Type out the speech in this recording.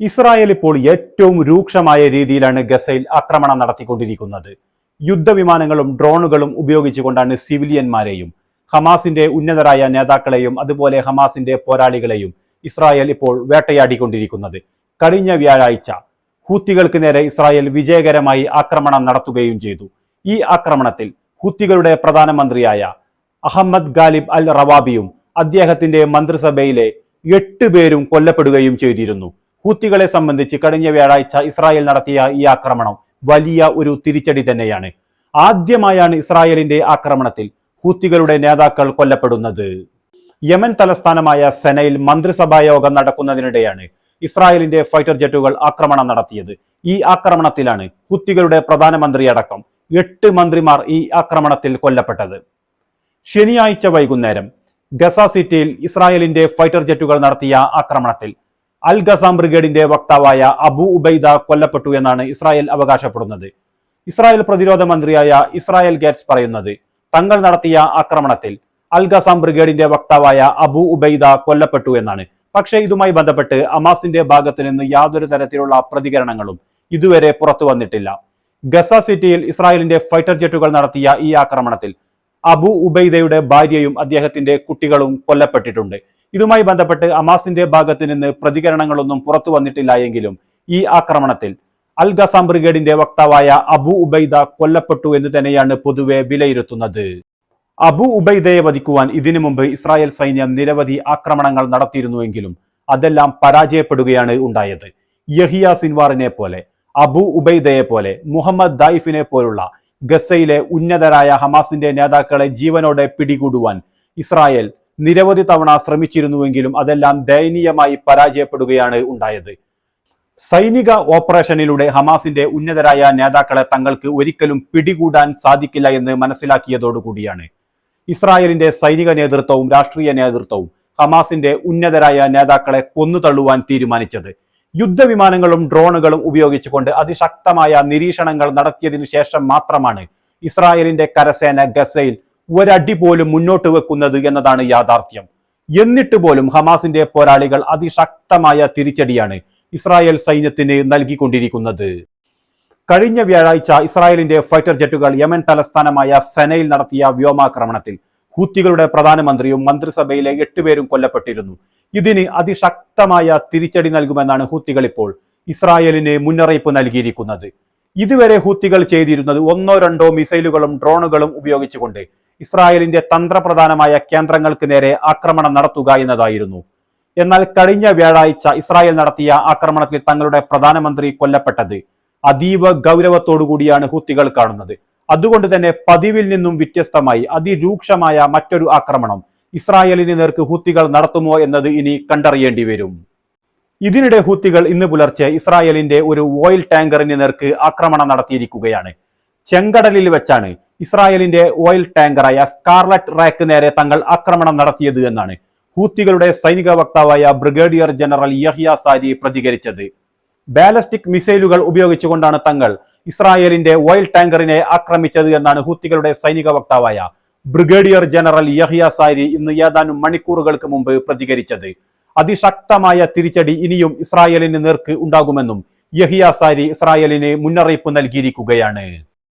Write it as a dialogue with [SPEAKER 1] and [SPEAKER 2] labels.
[SPEAKER 1] Israel ഇപ്പോൾ ഏറ്റവും രൂക്ഷമായ രീതിയിലാണ് ഗസയിൽ ആക്രമണം നടത്തിക്കൊണ്ടിരിക്കുന്നത്. യുദ്ധവിമാനങ്ങളും ഡ്രോണുകളും ഉപയോഗിച്ചുകൊണ്ടാണ് സിവിലിയന്മാരെയും ഹമാസിന്റെ ഉന്നതരായ നേതാക്കളെയും അതുപോലെ ഹമാസിന്റെ പോരാളികളെയും ഇസ്രായേൽ ഇപ്പോൾ വേട്ടയാടിക്കൊണ്ടിരിക്കുന്നത്. കഴിഞ്ഞ വ്യാഴാഴ്ച ഹൂത്തികൾക്ക് നേരെ ഇസ്രായേൽ വിജയകരമായി ആക്രമണം നടത്തുകയും ചെയ്തു. ഈ ആക്രമണത്തിൽ ഹൂത്തികളുടെ പ്രധാനമന്ത്രിയായ അഹമ്മദ് ഗാലിബ് അൽ റവാബിയും അദ്ദേഹത്തിന്റെ മന്ത്രിസഭയിലെ എട്ട് പേരും കൊല്ലപ്പെടുകയും ചെയ്തിരുന്നു. ഹൂത്തികളെ സംബന്ധിച്ച് കഴിഞ്ഞ വ്യാഴാഴ്ച ഇസ്രായേൽ നടത്തിയ ഈ ആക്രമണം വലിയ ഒരു തിരിച്ചടി തന്നെയാണ്. ആദ്യമായാണ് ഇസ്രായേലിന്റെ ആക്രമണത്തിൽ ഹൂത്തികളുടെ നേതാക്കൾ കൊല്ലപ്പെടുന്നത്. യമൻ തലസ്ഥാനമായ സെനയിൽ മന്ത്രിസഭാ യോഗം നടക്കുന്നതിനിടെയാണ് ഇസ്രായേലിന്റെ ഫൈറ്റർ ജെറ്റുകൾ ആക്രമണം നടത്തിയത്. ഈ ആക്രമണത്തിലാണ് ഹുത്തികളുടെ പ്രധാനമന്ത്രി അടക്കം എട്ട് മന്ത്രിമാർ ഈ ആക്രമണത്തിൽ കൊല്ലപ്പെട്ടത്. ശനിയാഴ്ച വൈകുന്നേരം ഗസ സിറ്റിയിൽ ഇസ്രായേലിന്റെ ഫൈറ്റർ ജെറ്റുകൾ നടത്തിയ ആക്രമണത്തിൽ അൽ ഗസാം ബ്രിഗേഡിന്റെ വക്താവായ അബു ഉബൈദ കൊല്ലപ്പെട്ടു എന്നാണ് ഇസ്രായേൽ അവകാശപ്പെടുന്നത്. ഇസ്രായേൽ പ്രതിരോധ മന്ത്രിയായ ഇസ്രായേൽ ഗേറ്റ്സ് പറയുന്നത് തങ്ങൾ നടത്തിയ ആക്രമണത്തിൽ അൽ ഗസാം ബ്രിഗേഡിന്റെ വക്താവായ അബു ഉബൈദ കൊല്ലപ്പെട്ടു എന്നാണ്. പക്ഷേ ഇതുമായി ബന്ധപ്പെട്ട് അമാസിന്റെ ഭാഗത്തു നിന്ന് യാതൊരു തരത്തിലുള്ള പ്രതികരണങ്ങളും ഇതുവരെ പുറത്തു വന്നിട്ടില്ല. ഗസ സിറ്റിയിൽ ഇസ്രായേലിന്റെ ഫൈറ്റർ ജെറ്റുകൾ നടത്തിയ ഈ ആക്രമണത്തിൽ അബു ഉബൈദയുടെ ഭാര്യയും അദ്ദേഹത്തിന്റെ കുട്ടികളും കൊല്ലപ്പെട്ടിട്ടുണ്ട്. ഇതുമായി ബന്ധപ്പെട്ട് അമാസിന്റെ ഭാഗത്തു നിന്ന് പ്രതികരണങ്ങളൊന്നും പുറത്തു വന്നിട്ടില്ല എങ്കിലും ഈ ആക്രമണത്തിൽ അൽ ഗസാം ബ്രിഗേഡിന്റെ വക്താവായ അബു ഉബൈദ കൊല്ലപ്പെട്ടു എന്ന് തന്നെയാണ് പൊതുവെ വിലയിരുത്തുന്നത്. അബു ഉബൈദയെ വധിക്കുവാൻ ഇതിനു മുമ്പ് ഇസ്രായേൽ സൈന്യം നിരവധി ആക്രമണങ്ങൾ നടത്തിയിരുന്നുവെങ്കിലും അതെല്ലാം പരാജയപ്പെടുകയാണ് ഉണ്ടായത്. യഹിയ സിൻവാറിനെ പോലെ അബു ഉബൈദയെ പോലെ മുഹമ്മദ് ദായിഫിനെ പോലുള്ള ഗസയിലെ ഉന്നതരായ ഹമാസിന്റെ നേതാക്കളെ ജീവനോടെ പിടികൂടുവാൻ ഇസ്രായേൽ നിരവധി തവണ ശ്രമിച്ചിരുന്നുവെങ്കിലും അതെല്ലാം ദയനീയമായി പരാജയപ്പെടുകയാണ് ഉണ്ടായത്. സൈനിക ഓപ്പറേഷനിലൂടെ ഹമാസിന്റെ ഉന്നതരായ നേതാക്കളെ തങ്ങൾക്ക് ഒരിക്കലും പിടികൂടാൻ സാധിക്കില്ല എന്ന് മനസ്സിലാക്കിയതോടുകൂടിയാണ്. ഇസ്രായേലിന്റെ സൈനിക നേതൃത്വവും രാഷ്ട്രീയ നേതൃത്വവും ഹമാസിന്റെ ഉന്നതരായ നേതാക്കളെ കൊന്നുതള്ളുവാൻ തീരുമാനിച്ചത്. യുദ്ധവിമാനങ്ങളും ഡ്രോണുകളും ഉപയോഗിച്ചുകൊണ്ട് അതിശക്തമായ നിരീക്ഷണങ്ങൾ നടത്തിയതിനു ശേഷം മാത്രമാണ് ഇസ്രായേലിന്റെ കരസേന ഗസയിൽ ഒരടി പോലും മുന്നോട്ട് വെക്കുന്നത് എന്നതാണ് യാഥാർത്ഥ്യം. എന്നിട്ട് പോലും ഹമാസിന്റെ പോരാളികൾ അതിശക്തമായ തിരിച്ചടിയാണ് ഇസ്രായേൽ സൈന്യത്തിന് നൽകിക്കൊണ്ടിരിക്കുന്നത്. കഴിഞ്ഞ വ്യാഴാഴ്ച ഇസ്രായേലിന്റെ ഫൈറ്റർ ജെറ്റുകൾ യമൻ തലസ്ഥാനമായ സെനയിൽ നടത്തിയ വ്യോമാക്രമണത്തിൽ ഹൂത്തികളുടെ പ്രധാനമന്ത്രിയും മന്ത്രിസഭയിലെ എട്ടുപേരും കൊല്ലപ്പെട്ടിരുന്നു. ഇതിന് അതിശക്തമായ തിരിച്ചടി നൽകുമെന്നാണ് ഹൂത്തികൾ ഇപ്പോൾ ഇസ്രായേലിന് മുന്നറിയിപ്പ് നൽകിയിരിക്കുന്നത്. ഇതുവരെ ഹൂത്തികൾ ചെയ്തിരുന്നത് ഒന്നോ രണ്ടോ മിസൈലുകളും ഡ്രോണുകളും ഉപയോഗിച്ചുകൊണ്ട് ഇസ്രായേലിന്റെ തന്ത്രപ്രധാനമായ കേന്ദ്രങ്ങൾക്ക് നേരെ ആക്രമണം നടത്തുക എന്നതായിരുന്നു. എന്നാൽ കഴിഞ്ഞ വ്യാഴാഴ്ച ഇസ്രായേൽ നടത്തിയ ആക്രമണത്തിൽ തങ്ങളുടെ പ്രധാനമന്ത്രി കൊല്ലപ്പെട്ടത് അതീവ ഗൗരവത്തോടുകൂടിയാണ് ഹൂത്തികൾ കാണുന്നത്. അതുകൊണ്ട് തന്നെ പതിവിൽ നിന്നും വ്യത്യസ്തമായി അതിരൂക്ഷമായ മറ്റൊരു ആക്രമണം ഇസ്രായേലിന് നേർക്ക് ഹൂത്തികൾ നടത്തുമോ എന്നത് ഇനി കണ്ടറിയേണ്ടി വരും. ഇതിനിടെ ഹൂത്തികൾ ഇന്ന് പുലർച്ചെ ഇസ്രായേലിന്റെ ഒരു ഓയിൽ ടാങ്കറിന് നേർക്ക് ആക്രമണം നടത്തിയിരിക്കുകയാണ്. ചെങ്കടലിൽ വെച്ചാണ് ഇസ്രായേലിന്റെ ഓയിൽ ടാങ്കറായ സ്കാർലറ്റ് റാക്ക് നേരെ തങ്ങൾ ആക്രമണം നടത്തിയത് എന്നാണ് ഹൂത്തികളുടെ സൈനിക വക്താവായ ബ്രിഗേഡിയർ ജനറൽ യഹിയ സാരി പ്രതികരിച്ചത്. ബാലസ്റ്റിക് മിസൈലുകൾ ഉപയോഗിച്ചുകൊണ്ടാണ് തങ്ങൾ ഇസ്രായേലിന്റെ ഓയിൽ ടാങ്കറിനെ ആക്രമിച്ചത് എന്നാണ് ഹൂത്തികളുടെ സൈനിക വക്താവായ ബ്രിഗേഡിയർ ജനറൽ യഹിയ സാരി ഇന്ന് ഏതാനും മണിക്കൂറുകൾക്ക് മുമ്പ് പ്രതികരിച്ചത്. അതിശക്തമായ തിരിച്ചടി ഇനിയും ഇസ്രായേലിന് നേർക്ക് ഉണ്ടാകുമെന്നും യഹിയ സാരി ഇസ്രായേലിന് മുന്നറിയിപ്പ് നൽകിയിരിക്കുകയാണ്.